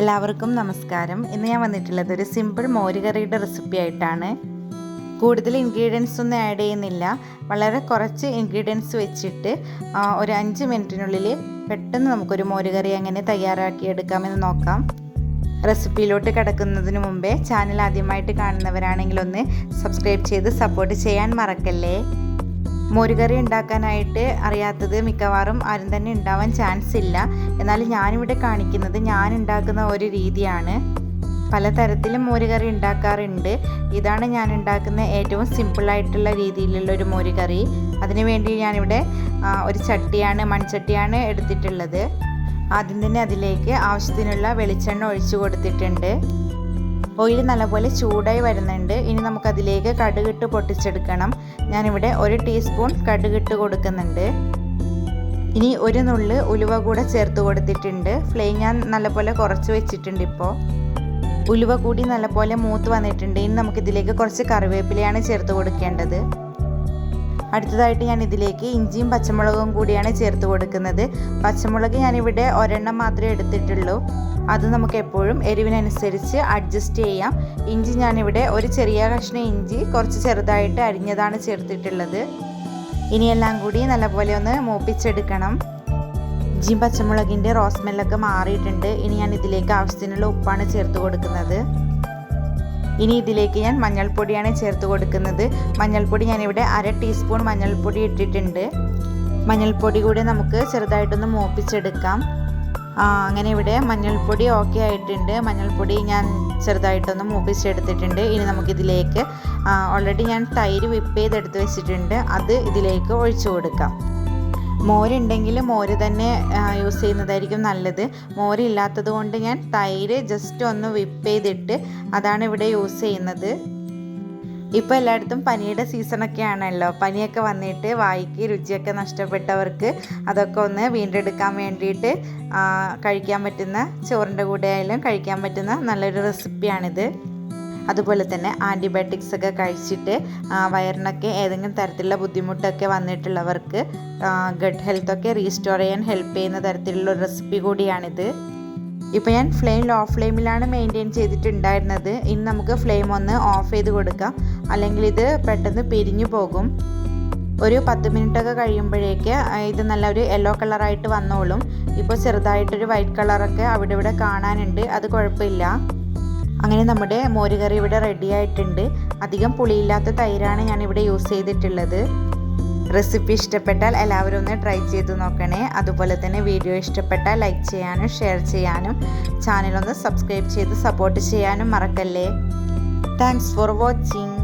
എല്ലാവർക്കും നമസ്കാരം. ഇന്ന് ഞാൻ വന്നിട്ടുള്ളത് ഒരു സിമ്പിൾ മോരുകറിയുടെ റെസിപ്പി ആയിട്ടാണ്. കൂടുതൽ ഇൻഗ്രീഡിയൻസ് ഒന്നും ആഡ് ചെയ്യുന്നില്ല. വളരെ കുറച്ച് ഇൻഗ്രീഡിയൻസ് വെച്ചിട്ട് ഒരു അഞ്ച് മിനിറ്റിനുള്ളിൽ പെട്ടെന്ന് നമുക്കൊരു മോരുകറി എങ്ങനെ തയ്യാറാക്കിയെടുക്കാമെന്ന് നോക്കാം. റെസിപ്പിയിലോട്ട് കിടക്കുന്നതിന് മുമ്പേ ചാനൽ ആദ്യമായിട്ട് കാണുന്നവരാണെങ്കിൽ ഒന്ന് സബ്സ്ക്രൈബ് ചെയ്ത് സപ്പോർട്ട് ചെയ്യാൻ മറക്കല്ലേ? മോരുകറി ഉണ്ടാക്കാനായിട്ട് അറിയാത്തത് മിക്കവാറും ആരും തന്നെ ഉണ്ടാവാൻ ചാൻസ് ഇല്ല. എന്നാൽ ഞാനിവിടെ കാണിക്കുന്നത് ഞാൻ ഉണ്ടാക്കുന്ന ഒരു രീതിയാണ്. പലതരത്തിലും മോരുകറി ഉണ്ടാക്കാറുണ്ട്. ഇതാണ് ഞാൻ ഉണ്ടാക്കുന്ന ഏറ്റവും സിമ്പിളായിട്ടുള്ള രീതിയിലുള്ള ഒരു മോരുകറി. അതിനുവേണ്ടി ഞാനിവിടെ ഒരു ചട്ടിയാണ് മൺചട്ടിയാണ് എടുത്തിട്ടുള്ളത്. ആദ്യം തന്നെ അതിലേക്ക് ആവശ്യത്തിനുള്ള വെളിച്ചെണ്ണ ഒഴിച്ചു കൊടുത്തിട്ടുണ്ട്. ഓയിൽ നല്ലപോലെ ചൂടായി വരുന്നുണ്ട്. ഇനി നമുക്കതിലേക്ക് കടുകിട്ട് പൊട്ടിച്ചെടുക്കണം. ഞാനിവിടെ ഒരു ടീസ്പൂൺ കടുകിട്ട് കൊടുക്കുന്നുണ്ട്. ഇനി ഒരു നുള്ള് ഉലുവ കൂടെ ചേർത്ത് കൊടുത്തിട്ടുണ്ട്. ഫ്ലെയിം ഞാൻ നല്ലപോലെ കുറച്ച് വെച്ചിട്ടുണ്ട് ഇപ്പോൾ. ഉലുവ കൂടി നല്ലപോലെ മൂത്ത് വന്നിട്ടുണ്ട്. ഇനി നമുക്കിതിലേക്ക് കുറച്ച് കറിവേപ്പിലയാണ് ചേർത്ത് കൊടുക്കേണ്ടത്. അടുത്തതായിട്ട് ഞാൻ ഇതിലേക്ക് ഇഞ്ചിയും പച്ചമുളകും കൂടിയാണ് ചേർത്ത് കൊടുക്കുന്നത്. പച്ചമുളക് ഞാനിവിടെ ഒരെണ്ണം മാത്രമേ എടുത്തിട്ടുള്ളൂ. അത് നമുക്ക് എപ്പോഴും എരിവിനനുസരിച്ച് അഡ്ജസ്റ്റ് ചെയ്യാം. ഇഞ്ചി ഞാനിവിടെ ഒരു ചെറിയ കഷ്ണം ഇഞ്ചി കുറച്ച് ചെറുതായിട്ട് അരിഞ്ഞതാണ് ചേർത്തിട്ടുള്ളത്. ഇനിയെല്ലാം കൂടി നല്ലപോലെ ഒന്ന് മൂപ്പിച്ചെടുക്കണം. ഇഞ്ചിയും പച്ചമുളകിന്റെ റോസ്മെല്ലൊക്കെ മാറിയിട്ടുണ്ട്. ഇനി ഞാൻ ഇതിലേക്ക് ആവശ്യത്തിനുള്ള ഉപ്പാണ് ചേർത്ത് കൊടുക്കുന്നത്. ഇനി ഇതിലേക്ക് ഞാൻ മഞ്ഞൾപ്പൊടിയാണ് ചേർത്ത് കൊടുക്കുന്നത്. മഞ്ഞൾപ്പൊടി ഞാനിവിടെ അര ടീസ്പൂൺ മഞ്ഞൾപ്പൊടി ഇട്ടിട്ടുണ്ട്. മഞ്ഞൾപ്പൊടി കൂടി നമുക്ക് ചെറുതായിട്ടൊന്ന് മൂപ്പിച്ചെടുക്കാം. അങ്ങനെ ഇവിടെ മഞ്ഞൾപ്പൊടി ഓക്കെ ആയിട്ടുണ്ട്. മഞ്ഞൾപ്പൊടി ഞാൻ ചെറുതായിട്ടൊന്ന് മൂപ്പിച്ചെടുത്തിട്ടുണ്ട്. ഇനി നമുക്കിതിലേക്ക് ഓൾറെഡി ഞാൻ തൈര് വിപ്പ് ചെയ്തെടുത്ത് വെച്ചിട്ടുണ്ട്. അത് ഇതിലേക്ക് ഒഴിച്ചു കൊടുക്കാം. മോരുണ്ടെങ്കിൽ മോര് തന്നെ യൂസ് ചെയ്യുന്നതായിരിക്കും നല്ലത്. മോരില്ലാത്തത് കൊണ്ട് ഞാൻ തൈര് ജസ്റ്റ് ഒന്ന് വിപ്പ് ചെയ്തിട്ട് അതാണ് ഇവിടെ യൂസ് ചെയ്യുന്നത്. ഇപ്പോൾ എല്ലായിടത്തും പനിയുടെ സീസണൊക്കെ ആണല്ലോ പനിയൊക്കെ വന്നിട്ട് വായിക്ക് രുചിയൊക്കെ നഷ്ടപ്പെട്ടവർക്ക് അതൊക്കെ ഒന്ന് വീണ്ടെടുക്കാൻ വേണ്ടിയിട്ട് കഴിക്കാൻ പറ്റുന്ന ചോറിന്റെ കൂടെ ആയാലും കഴിക്കാൻ പറ്റുന്ന നല്ലൊരു റെസിപ്പിയാണിത് അതുപോലെ തന്നെ ആന്റിബയോട്ടിക്സ് ഒക്കെ കഴിച്ചിട്ട് വയറിനൊക്കെ ഏതെങ്കിലും തരത്തിലുള്ള ബുദ്ധിമുട്ടൊക്കെ വന്നിട്ടുള്ളവർക്ക് ഗഡ് ഹെൽത്തൊക്കെ റീസ്റ്റോർ ചെയ്യാൻ ഹെൽപ്പ് ചെയ്യുന്ന തരത്തിലുള്ള ഒരു റെസിപ്പി കൂടിയാണിത്. ഇപ്പോൾ ഞാൻ ഫ്ലെയിം ലോ ഫ്ലെയിമിലാണ് മെയിന്റെയിൻ ചെയ്തിട്ടുണ്ടായിരുന്നത്. ഇനി നമുക്ക് ഫ്ലെയിം ഒന്ന് ഓഫ് ചെയ്ത് കൊടുക്കാം. അല്ലെങ്കിൽ ഇത് പെട്ടെന്ന് പിരിഞ്ഞു പോകും. ഒരു പത്ത് മിനിറ്റൊക്കെ കഴിയുമ്പോഴേക്ക് ഇത് നല്ലൊരു യെല്ലോ കളറായിട്ട് വന്നോളും. ഇപ്പോൾ ചെറുതായിട്ടൊരു വൈറ്റ് കളറൊക്കെ അവിടെ ഇവിടെ കാണാനുണ്ട്. അത് കുഴപ്പമില്ല. അങ്ങനെ നമ്മുടെ മോരുകറി ഇവിടെ റെഡി ആയിട്ടുണ്ട്. അധികം പുളിയില്ലാത്ത തൈരാണ് ഞാൻ ഇവിടെ യൂസ് ചെയ്തിട്ടുള്ളത്. റെസിപ്പി ഇഷ്ടപ്പെട്ടാൽ എല്ലാവരും ഒന്ന് ട്രൈ ചെയ്ത് നോക്കണേ. അതുപോലെ തന്നെ വീഡിയോ ഇഷ്ടപ്പെട്ടാൽ ലൈക്ക് ചെയ്യാനും ഷെയർ ചെയ്യാനും ചാനലൊന്ന് സബ്സ്ക്രൈബ് ചെയ്ത് സപ്പോർട്ട് ചെയ്യാനും മറക്കല്ലേ. Thanks for watching